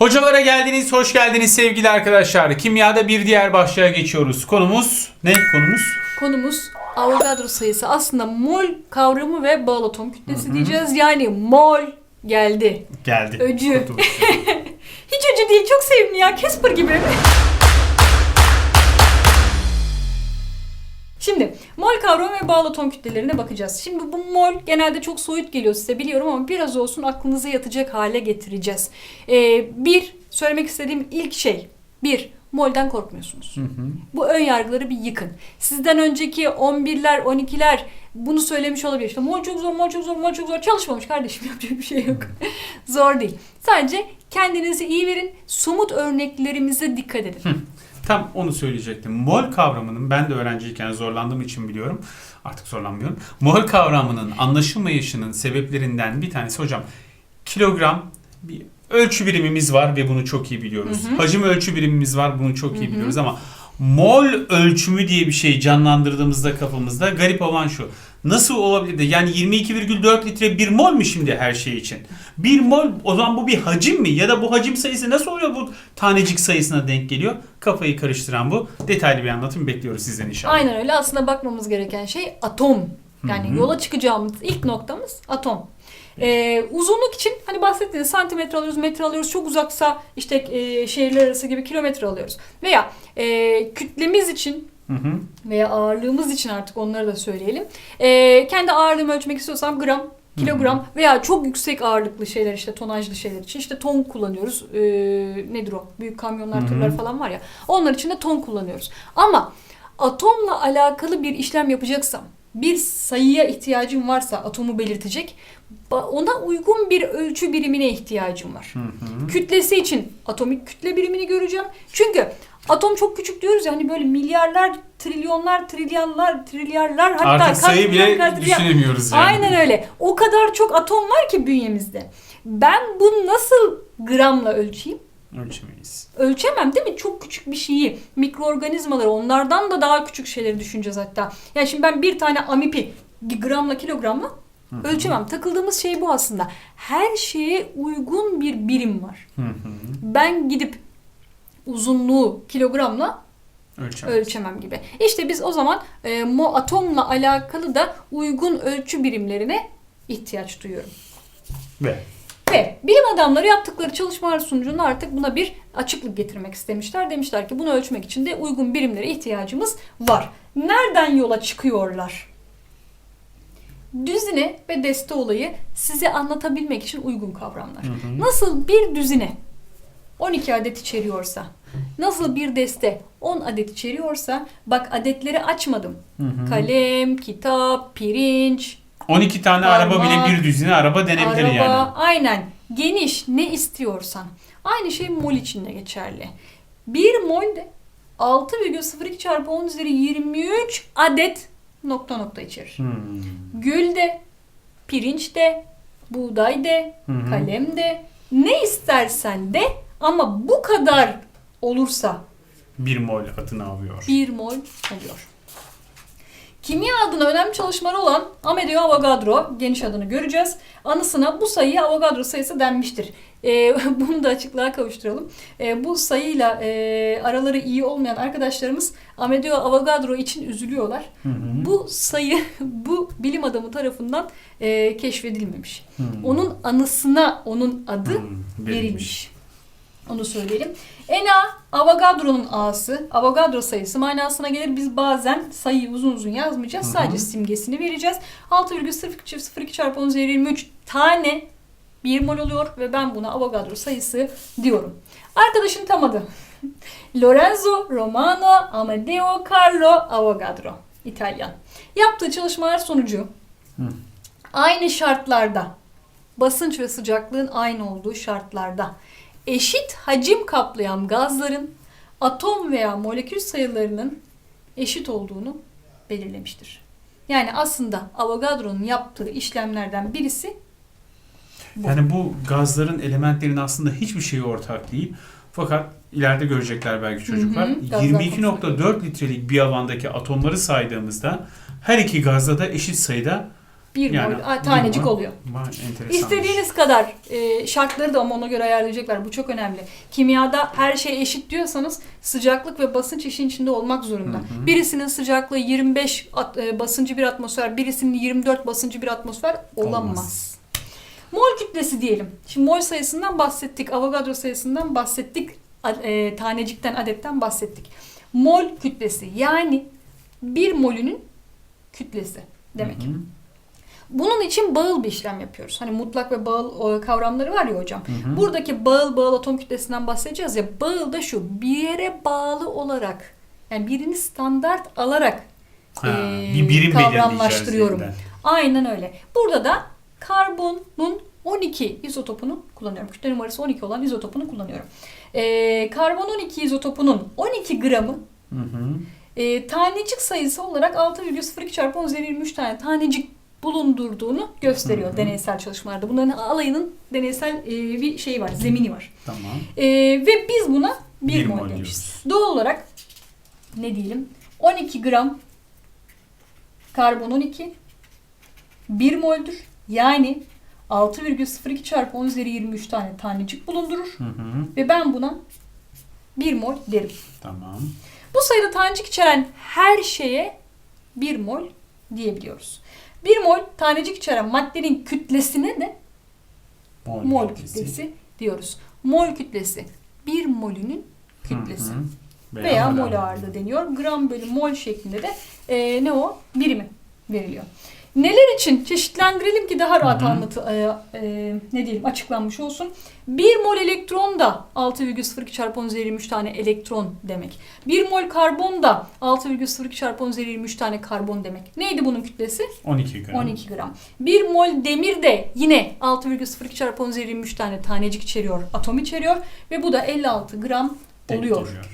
Hocalara geldiniz, hoş geldiniz sevgili arkadaşlar. Kimyada bir diğer başlığa geçiyoruz. Konumuz ne konumuz? Konumuz Avogadro sayısı. Aslında mol kavramı ve bağlı atom kütlesi diyeceğiz. Yani mol geldi. Geldi. Öcü. Hiç öcü değil. Çok sevimli ya. Casper gibi. Şimdi mol kavramı ve bağlı atom kütlelerine bakacağız. Şimdi bu mol genelde çok soyut geliyor size biliyorum ama biraz olsun aklınıza yatacak hale getireceğiz. Ee, bir, söylemek istediğim ilk şey. Bir, molden korkmuyorsunuz. Hı hı. Bu ön yargıları bir yıkın. Sizden önceki 11'ler, 12'ler bunu söylemiş olabilir. İşte mol çok zor, mol çok zor, mol çok zor. Çalışmamış kardeşim yapacak bir şey yok. zor değil. Sadece kendinizi iyi verin. Somut örneklerimize dikkat edin. Tam onu söyleyecektim. Mol kavramının ben de öğrenciyken zorlandığım için biliyorum. Artık zorlanmıyorum. Mol kavramının anlaşılmayışının sebeplerinden bir tanesi hocam kilogram bir ölçü birimimiz var ve bunu çok iyi biliyoruz. Hı hı. Hacim ölçü birimimiz var bunu çok iyi Hı hı. biliyoruz ama mol ölçümü diye bir şey canlandırdığımızda kafamızda garip olan şu. Nasıl olabilir de yani 22,4 litre bir mol mu şimdi her şey için? Bir mol o zaman bu bir hacim mi? Ya da bu hacim sayısı nasıl oluyor bu tanecik sayısına denk geliyor? Kafayı karıştıran bu. Detaylı bir anlatım bekliyoruz sizden inşallah. Aynen öyle. Aslında bakmamız gereken şey atom. Yani Hı hı. yola çıkacağımız ilk noktamız atom. Ee, uzunluk için hani bahsettiğiniz santimetre alıyoruz, metre alıyoruz. Çok uzaksa işte e, şehirler arası gibi kilometre alıyoruz. Veya e, kütlemiz için Hı hı. veya ağırlığımız için artık onları da söyleyelim. Ee, kendi ağırlığımı ölçmek istiyorsam gram, kilogram veya çok yüksek ağırlıklı şeyler işte tonajlı şeyler için işte ton kullanıyoruz. Ee, nedir o? Büyük kamyonlar, tırlar falan var ya. Onlar için de ton kullanıyoruz. Ama atomla alakalı bir işlem yapacaksam bir sayıya ihtiyacım varsa atomu belirtecek ona uygun bir ölçü birimine ihtiyacım var. Hı hı. Kütlesi için atomik kütle birimini göreceğim. Çünkü atom çok küçük diyoruz ya hani böyle milyarlar, trilyonlar, trilyonlar, trilyarlar hatta Artık sayı bile düşünemiyoruz yani. Aynen öyle. O kadar çok atom var ki bünyemizde. Ben bunu nasıl gramla ölçeyim? Ölçemeyiz. Ölçemem değil mi? Çok küçük bir şeyi, mikroorganizmaları, onlardan da daha küçük şeyleri düşüneceğiz hatta. Yani şimdi ben bir tane amipi gramla kilogramla Hı hı. ölçemem. Takıldığımız şey bu aslında. Her şeye uygun bir birim var. Hı hı. Ben gidip uzunluğu kilogramla Ölçemeyiz. ölçemem gibi. İşte biz o zaman e, mo atomla alakalı da uygun ölçü birimlerine ihtiyaç duyuyorum. Ve Ve bilim adamları yaptıkları çalışmalar sonucunda artık buna bir açıklık getirmek istemişler. Demişler ki bunu ölçmek için de uygun birimlere ihtiyacımız var. Nereden yola çıkıyorlar? Düzine ve deste olayı size anlatabilmek için uygun kavramlar. Hı hı. Nasıl bir düzine 12 adet içeriyorsa, nasıl bir deste 10 adet içeriyorsa, bak adetleri açmadım. Hı hı. Kalem, kitap, pirinç, 12 tane Parmak, araba bile bir düzine araba denebilir araba, yani. aynen. Geniş ne istiyorsan. Aynı şey mol için de geçerli. Bir mol de 6,02 çarpı 10 üzeri 23 adet nokta nokta içerir. Hmm. Gül de, pirinç de, buğday de, Hı hı. kalem de, ne istersen de ama bu kadar olursa Bir mol adını alıyor. bir mol oluyor. Kimya adına önemli çalışmaları olan Amedeo Avogadro, geniş adını göreceğiz. Anısına bu sayıya Avogadro sayısı denmiştir. Ee, bunu da açıklığa kavuşturalım. Ee, bu sayıyla e, araları iyi olmayan arkadaşlarımız Amedeo Avogadro için üzülüyorlar. Hı hı. Bu sayı bu bilim adamı tarafından e, keşfedilmemiş. Hmm. Onun anısına onun adı Hmm, verilmiş. Onu söyleyelim. Na Avogadro'nun A'sı. Avogadro sayısı manasına gelir. Biz bazen sayıyı uzun uzun yazmayacağız. Hı hı. Sadece simgesini vereceğiz. 6,02 çarpı 10 üzeri 23 tane bir mol oluyor ve ben buna Avogadro sayısı diyorum. Arkadaşın tam adı. Lorenzo Romano Amadeo Carlo Avogadro. İtalyan. Yaptığı çalışmalar sonucu Hı. aynı şartlarda basınç ve sıcaklığın aynı olduğu şartlarda eşit hacim kaplayan gazların atom veya molekül sayılarının eşit olduğunu belirlemiştir. Yani aslında Avogadro'nun yaptığı işlemlerden birisi. Yani bu gazların, elementlerin aslında hiçbir şeyi ortak değil. Fakat ileride görecekler belki çocuklar. Hı hı, gazlar 22.4 litrelik bir alandaki atomları saydığımızda her iki gazda da eşit sayıda Bir Yani mol a, tanecik mol. oluyor. İstediğiniz kadar e, şartları da ama ona göre ayarlayacaklar. Bu çok önemli. Kimyada her şey eşit diyorsanız sıcaklık ve basınç işin içinde olmak zorunda. Hı hı. Birisinin sıcaklığı 25 at- e, basıncı bir atmosfer, birisinin 24 basıncı bir atmosfer olamaz. Olmaz. Mol kütlesi diyelim. Şimdi mol sayısından bahsettik, Avogadro sayısından bahsettik, e, tanecikten, adetten bahsettik. Mol kütlesi yani bir molünün kütlesi demek. Hı hı. Bunun için bağıl bir işlem yapıyoruz. Hani mutlak ve bağıl kavramları var ya hocam. Hı hı. Buradaki bağıl bağıl atom kütlesinden bahsedeceğiz ya. Bağıl da şu bir yere bağlı olarak yani birini standart alarak Ha, e, bir birim kavramlaştırıyorum. Aynen öyle. Burada da karbonun 12 izotopunu kullanıyorum. Kütle numarası 12 olan izotopunu kullanıyorum. Ee, karbon 12 izotopunun 12 gramı Hı hı. e, tanecik sayısı olarak 6,02 çarpı 10 üzeri 23 tane tanecik bulundurduğunu gösteriyor Hı hı. deneysel çalışmalarda. Bunların alayının deneysel e, bir şeyi var, zemini var. Tamam. E, ve biz buna 1 Bir mol, demişiz. Doğal olarak ne diyelim 12 gram karbon 12 1 moldür. Yani 6,02 çarpı 10 üzeri 23 tane tanecik bulundurur. Hı hı. Ve ben buna 1 mol derim. Tamam. Bu sayıda tanecik içeren her şeye 1 mol diyebiliyoruz. 1 mol tanecik içeren maddenin kütlesine de Mol, mol kütlesi diyoruz. Mol kütlesi 1 molünün kütlesi. Hı hı. veya mol ağırlığı deniyor. Gram bölü mol şeklinde de e, ne o? Birimi veriliyor. Neler için? Çeşitlendirelim ki daha rahat anlatı, e, e, ne diyelim açıklanmış olsun. 1 mol elektron da 6,02 çarpı 10 üzeri 23 tane elektron demek. 1 mol karbon da 6,02 çarpı 10 üzeri 23 tane karbon demek. Neydi bunun kütlesi? 12 gram. 12 gram. 1 mol demir de yine 6,02 çarpı 10 üzeri 23 tane tanecik içeriyor, atom içeriyor ve bu da 56 gram oluyor. geliyor.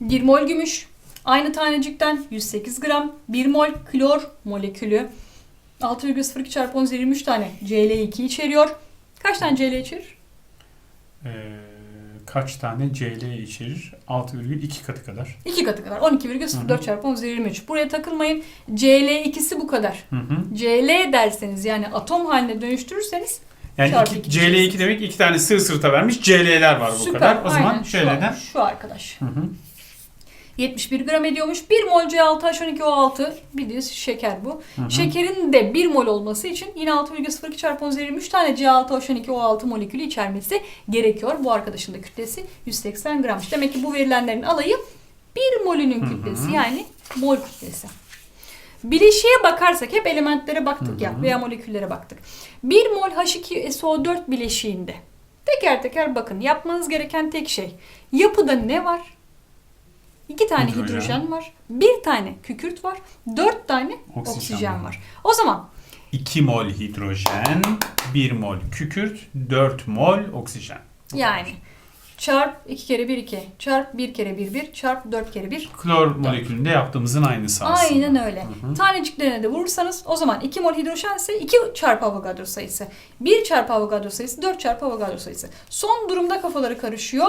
1 mol gümüş aynı tanecikten 108 gram. 1 mol klor molekülü 6,02 çarpı 10 üzeri 23 tane Cl2 içeriyor. Kaç tane Cl içerir? Ee, kaç tane Cl içerir? 6,2 katı kadar. 2 katı kadar. Hı 12,04 hı. çarpı 10 üzeri 23. Buraya takılmayın. Cl2'si bu kadar. Hı hı. Cl derseniz yani atom haline dönüştürürseniz Yani Çarpı iki, iki Cl2 demek iki tane sığ sırta vermiş Cl'ler var bu süper. kadar. O zaman Aynen, şu, Cl'den. şu arkadaş. Hı hı. 71 gram ediyormuş. 1 mol C6H12O6 bildiğiniz şeker bu. Hı hı. Şekerin de 1 mol olması için yine 6,02 çarpı 10 üzeri 23 tane C6H12O6 molekülü içermesi gerekiyor. Bu arkadaşın da kütlesi 180 grammış. Demek ki bu verilenlerin alayı 1 molünün Hı hı. kütlesi yani mol kütlesi. Bileşiğe bakarsak hep elementlere baktık Hı ya hı. veya moleküllere baktık. 1 mol H2SO4 bileşiğinde teker teker bakın yapmanız gereken tek şey yapıda ne var? 2 tane Hidrojen. hidrojen var, bir tane kükürt var, 4 tane Oksijen oksijen, var. var. O zaman 2 mol hidrojen, 1 mol kükürt, 4 mol oksijen. yani çarp 2 kere 1 2, çarp 1 kere 1 1, çarp 4 kere 1. Klor molekülünde yaptığımızın aynısı aslında. Aynen öyle. Hı hı. Taneciklerine de vurursanız o zaman 2 mol hidrojen ise 2 çarpı Avogadro sayısı. 1 çarpı Avogadro sayısı 4 çarpı Avogadro sayısı. Son durumda kafaları karışıyor.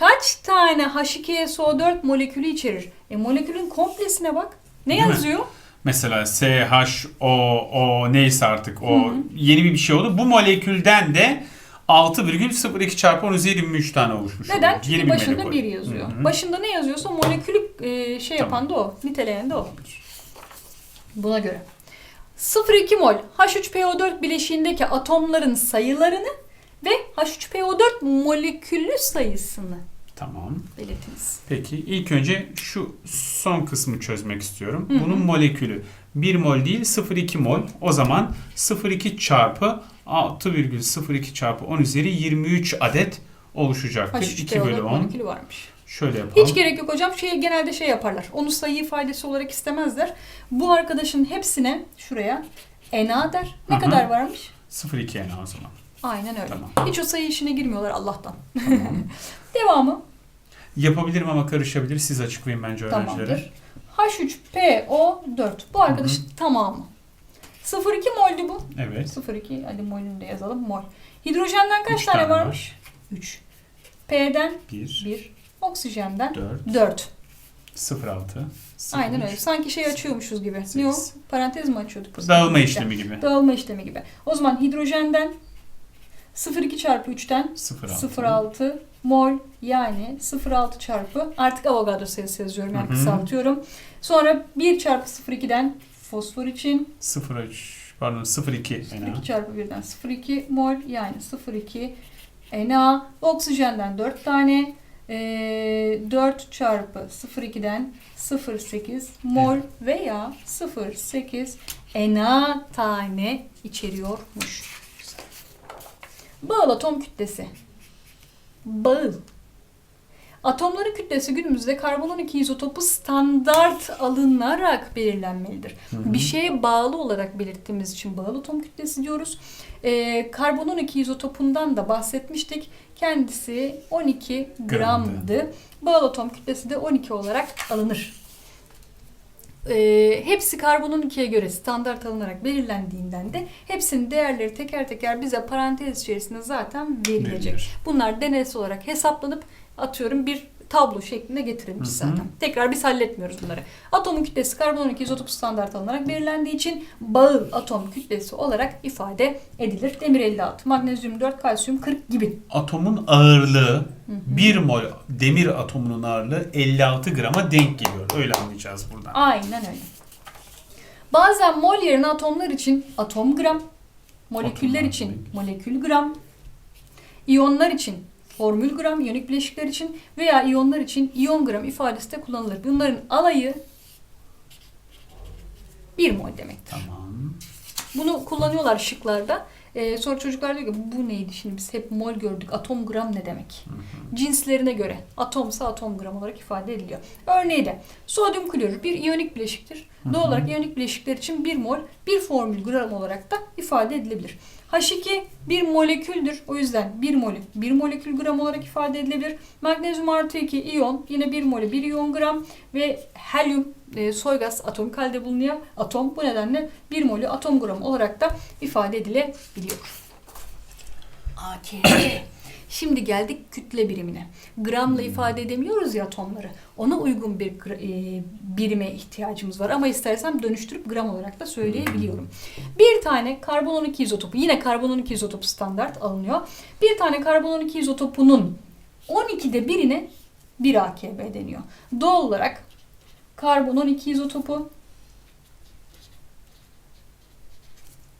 Kaç tane H2SO4 molekülü içerir? E molekülün komplesine bak. Ne Değil mi? yazıyor? Mesela SHO, O neyse artık o Hı hı. yeni bir bir şey oldu. Bu molekülden de 6,02 çarpı 10 üzeri 23 tane oluşmuş. Neden? oluyor. Çünkü Yeni bir başında molekül. 1 yazıyor. Hı hı. Başında ne yazıyorsa molekülü e, şey Tamam. yapan da o. Niteleyen de o. Buna göre. 0,2 mol H3PO4 bileşiğindeki atomların sayılarını ve H3PO4 molekülü sayısını Tamam. belirtiniz. Peki ilk önce şu son kısmı çözmek istiyorum. Hı hı. Bunun molekülü 1 mol değil 0,2 mol. O zaman 0,2 çarpı 6,02 çarpı 10 üzeri 23 adet oluşacaktır. 2 bölü H3PO4 10. molekülü varmış. Şöyle yapalım. Hiç gerek yok hocam. Şey genelde şey yaparlar. Onu sayı ifadesi olarak istemezler. Bu arkadaşın hepsine şuraya NA der. Ne Hı hı. kadar varmış? 0,2 yani o zaman. Aynen öyle. Tamam. Hiç o sayı işine girmiyorlar Allah'tan. Tamam. Devamı. Yapabilirim ama karışabilir. Siz açıklayın bence öğrencilere. Tamamdır. H3PO4. Bu arkadaşın tamamı. 0,2 moldü bu. Evet. 0,2 hadi molünü de yazalım. Mol. Hidrojenden kaç Üç tane, tane var. varmış? 3. P'den 1, 1. Oksijenden 4, 4. 06. Aynen öyle. Sanki şey açıyormuşuz gibi. Ne o? Sekiz. Parantez mi açıyorduk? bu Dağılma sefer? işlemi gibi. Dağılma işlemi gibi. O zaman hidrojenden 0,2 çarpı 3'ten 06. 0,6 mol yani 0,6 çarpı artık Avogadro sayısı yazıyorum yani kısaltıyorum. Sonra 1 çarpı 0,2'den fosfor için 03 pardon 02 fena. 2 çarpı 1'den 0,2 mol yani 0,2 Na. Oksijenden 4 tane. Ee, 4 çarpı 0,2'den 0,8 mol veya 0,8 Na tane içeriyormuş. Bağıl atom kütlesi. Bağıl. Atomların kütlesi günümüzde karbon 12 izotopu standart alınarak belirlenmelidir. Hı hı. Bir şeye bağlı olarak belirttiğimiz için bağlı atom kütlesi diyoruz. Ee, karbon 12 izotopundan da bahsetmiştik. Kendisi 12 gramdı. Bağlı atom kütlesi de 12 olarak alınır. Ee, hepsi karbon 12'ye göre standart alınarak belirlendiğinden de hepsinin değerleri teker teker bize parantez içerisinde zaten verilecek. Verilir. Bunlar deneysel olarak hesaplanıp atıyorum bir tablo şeklinde getirilmiş Hı hı. zaten. Tekrar biz halletmiyoruz bunları. Atomun kütlesi karbon 12 izotop standart alınarak belirlendiği için bağıl atom kütlesi olarak ifade edilir. Demir 56, magnezyum 4, kalsiyum 40 gibi. Atomun ağırlığı Hı hı. 1 mol demir atomunun ağırlığı 56 grama denk geliyor. Öyle anlayacağız buradan. Aynen öyle. Bazen mol yerine atomlar için atom gram, moleküller Atomlar için molekül gram, iyonlar için formül gram, iyonik bileşikler için veya iyonlar için iyon gram ifadesi de kullanılır. Bunların alayı 1 mol demektir. Tamam. Bunu kullanıyorlar şıklarda. Ee, sonra çocuklar diyor ki bu neydi şimdi biz hep mol gördük. Atom gram ne demek? Cinslerine göre atomsa atom gram olarak ifade ediliyor. Örneği de sodyum klorür bir iyonik bileşiktir. Doğal olarak iyonik bileşikler için 1 mol bir formül gram olarak da ifade edilebilir. H2 bir moleküldür. O yüzden 1 molü 1 molekül gram olarak ifade edilebilir. Magnezyum artı 2 iyon yine 1 molü 1 iyon gram ve helyum e, soy gaz atomik halde bulunuyor. Atom bu nedenle 1 molü atom gram olarak da ifade edilebiliyor. AKB. Şimdi geldik kütle birimine. Gramla ifade edemiyoruz ya atomları. Ona uygun bir e, birime ihtiyacımız var. Ama istersem dönüştürüp gram olarak da söyleyebiliyorum. Bir tane karbon 12 izotopu, yine karbon 12 izotopu standart alınıyor. Bir tane karbon 12 izotopunun 12'de birine 1 AKB deniyor. Doğal olarak karbon 12 izotopu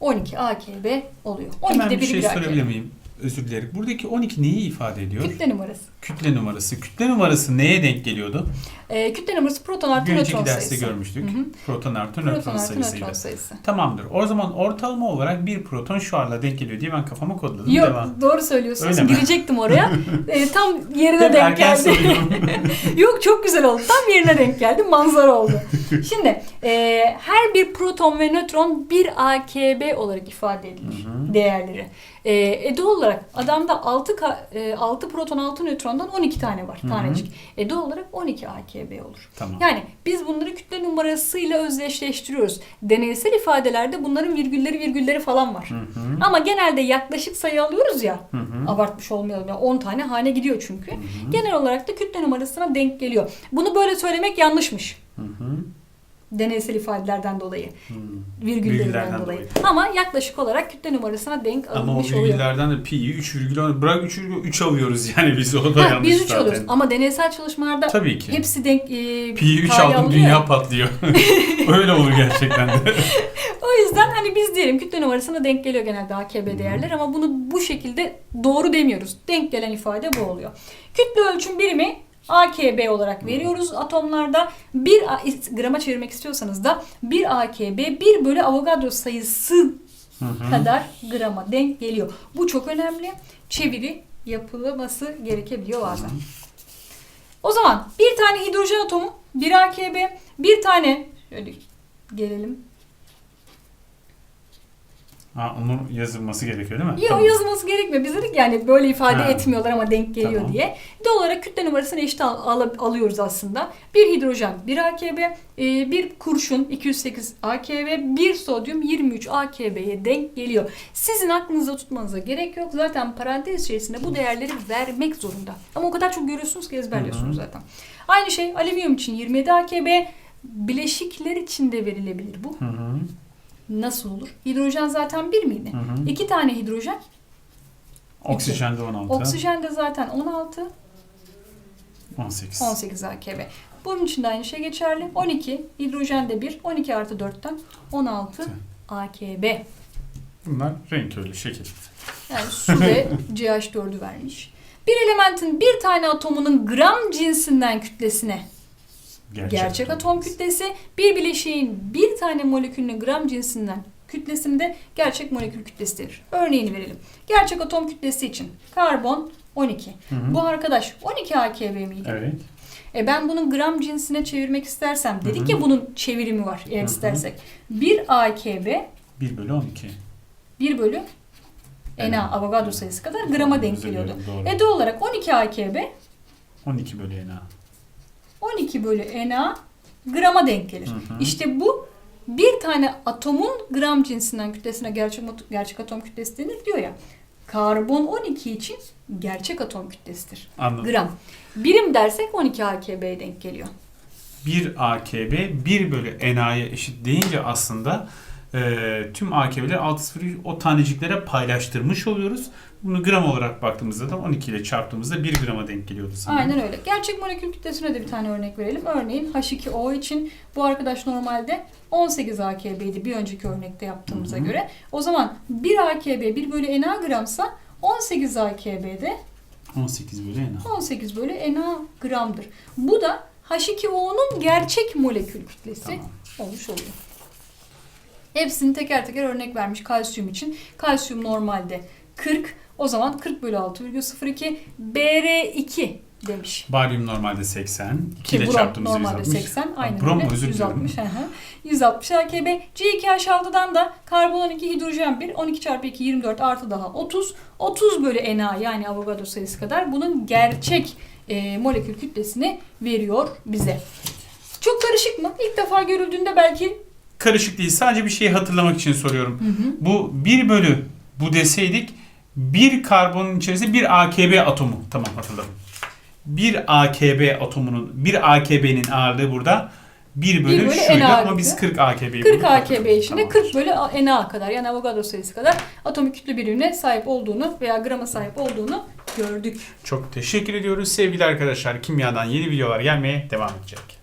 12 AKB oluyor. 12'de Hemen bir şey 1 sorabilir miyim? Özür dilerim. Buradaki 12 neyi ifade ediyor? Kütle numarası. Kütle numarası. Kütle numarası neye denk geliyordu? Ee, kütle numarası proton artı Bir önceki nötron derste sayısı. görmüştük. Hı hı. Proton artı Proton nötron artı sayısıyla. nötron sayısı. Tamamdır. O zaman ortalama olarak bir proton şu arla denk geliyor diye ben kafama kodladım. Yok Devam. doğru söylüyorsunuz. Öyle mi? Girecektim oraya. Ee, tam yerine denk geldi. Yok çok güzel oldu. Tam yerine denk geldi. Manzara oldu. Şimdi e, her bir proton ve nötron bir AKB olarak ifade edilir. Hı hı. Değerleri. E, e, doğal olarak adamda 6, ka, e, 6 proton 6 nötrondan 12 tane var. Tanecik. E, doğal olarak 12 AKB olur. Tamam. Yani biz bunları kütle numarasıyla özdeşleştiriyoruz. Deneysel ifadelerde bunların virgülleri virgülleri falan var. Hı hı. Ama genelde yaklaşık sayı alıyoruz ya. Hı hı. Abartmış olmayalım. Yani 10 tane hane gidiyor çünkü. Hı hı. Genel olarak da kütle numarasına denk geliyor. Bunu böyle söylemek yanlışmış. Hı hı. Deneysel ifadelerden dolayı. Virgüllerinden Virgüllerden dolayı. dolayı. Ama yaklaşık olarak kütle numarasına denk Ama o alınmış oluyor. virgüllerden de pi'yi 3 virgül bırak 3 virgül 3 alıyoruz yani biz o da Ha, yanlış biz 3 zaten. alıyoruz. Ama deneysel çalışmalarda Tabii ki. hepsi denk e, Pi'yi 3 payı aldım dünya ya. patlıyor. Öyle olur gerçekten de. O yüzden hani biz diyelim kütle numarasına denk geliyor genelde AKB değerler ama bunu bu şekilde doğru demiyoruz. Denk gelen ifade bu oluyor. Kütle ölçüm birimi AKB olarak veriyoruz atomlarda. Bir A- grama çevirmek istiyorsanız da 1 AKB 1 bölü Avogadro sayısı Hı hı. kadar grama denk geliyor. Bu çok önemli. Çeviri yapılması gerekebiliyor bazen. O zaman bir tane hidrojen atomu 1 AKB, bir tane şöyle gelelim. Ha, onun yazılması gerekiyor değil mi? Ya Tamam. yazılması gerekmiyor. Biz dedik yani böyle ifade Ha. etmiyorlar ama denk geliyor Tamam. diye. Doğal olarak kütle numarasını eşit al- al- alıyoruz aslında. Bir hidrojen 1 AKB, e, bir kurşun 208 AKB, bir sodyum 23 AKB'ye denk geliyor. Sizin aklınızda tutmanıza gerek yok. Zaten parantez içerisinde bu değerleri vermek zorunda. Ama o kadar çok görüyorsunuz ki ezberliyorsunuz Hı hı. zaten. Aynı şey alüminyum için 27 AKB, bileşikler için de verilebilir bu. Hı hı. Nasıl olur? Hidrojen zaten bir miydi? Hı hı. İki tane hidrojen Oksijen de 16. Oksijen de zaten 16, 18. 18 AKB. Bunun için de aynı şey geçerli. 12, hidrojen de 1, 12 artı 4'ten 16 AKB. Bunlar renk öyle şekil. Yani su ve CH4'ü vermiş. Bir elementin bir tane atomunun gram cinsinden kütlesine gerçek, atom kütlesi, bir bileşiğin bir tane molekülünün gram cinsinden kütlesinde gerçek molekül kütlesi denir. Örneğini verelim. Gerçek atom kütlesi için karbon 12. Hı hı. Bu arkadaş 12 AKB miydi? Evet. E ben bunun gram cinsine çevirmek istersem, dedik Hı hı. ya bunun çevirimi var eğer Hı hı. istersek. 1 AKB 1 bölü 12. 1 bölü Evet. Na Avogadro sayısı kadar grama denk geliyordu. Doğru. E doğal olarak 12 AKB 12 bölü Na. 12 bölü Na grama denk gelir. Hı hı. İşte bu bir tane atomun gram cinsinden kütlesine gerçek, gerçek atom kütlesi denir diyor ya. Karbon 12 için gerçek atom kütlesidir. Anladım. Gram. Birim dersek 12 AKB'ye denk geliyor. 1 AKB 1 bölü NA'ya eşit deyince aslında e, tüm AKB'leri 6 sıfır o taneciklere paylaştırmış oluyoruz. Bunu gram olarak baktığımızda da 12 ile çarptığımızda 1 grama denk geliyordu sanırım. Aynen öyle. Gerçek molekül kütlesine de bir tane örnek verelim. Örneğin H2O için bu arkadaş normalde 18 AKB'ydi bir önceki örnekte yaptığımıza Hı hı. göre. O zaman 1 AKB 1 bölü Na gramsa 18 AKB'de 18 bölü Na. 18 bölü Na gramdır. Bu da H2O'nun gerçek molekül kütlesi Tamam. olmuş oluyor. Hepsini teker teker örnek vermiş kalsiyum için. Kalsiyum normalde 40. O zaman 40 bölü 6,02 BR2 demiş. Baryum normalde 80. 2 Ki ile çarptığımızda normalde 160. 80. Aynen brom mu? Özür dilerim. 160. hı hı. 160 AKB. C2H6'dan da karbon 12 hidrojen 1. 12 çarpı 2 24 artı daha 30. 30 bölü Na yani Avogadro sayısı kadar bunun gerçek e, molekül kütlesini veriyor bize. Çok karışık mı? İlk defa görüldüğünde belki Karışık değil. Sadece bir şeyi hatırlamak için soruyorum. Bu 1 bölü bu deseydik bir karbonun içerisinde bir AKB atomu. Tamam hatırladım. Bir AKB atomunun, bir AKB'nin ağırlığı burada 1 bölü, Bir bölü şuydu NA ama biz 40 AKB'yi 40 bulduk. AKB içinde Tamam. 40 bölü Na kadar yani Avogadro sayısı kadar atomik kütle birimine sahip olduğunu veya grama sahip olduğunu gördük. Çok teşekkür ediyoruz sevgili arkadaşlar. Kimyadan yeni videolar gelmeye devam edecek.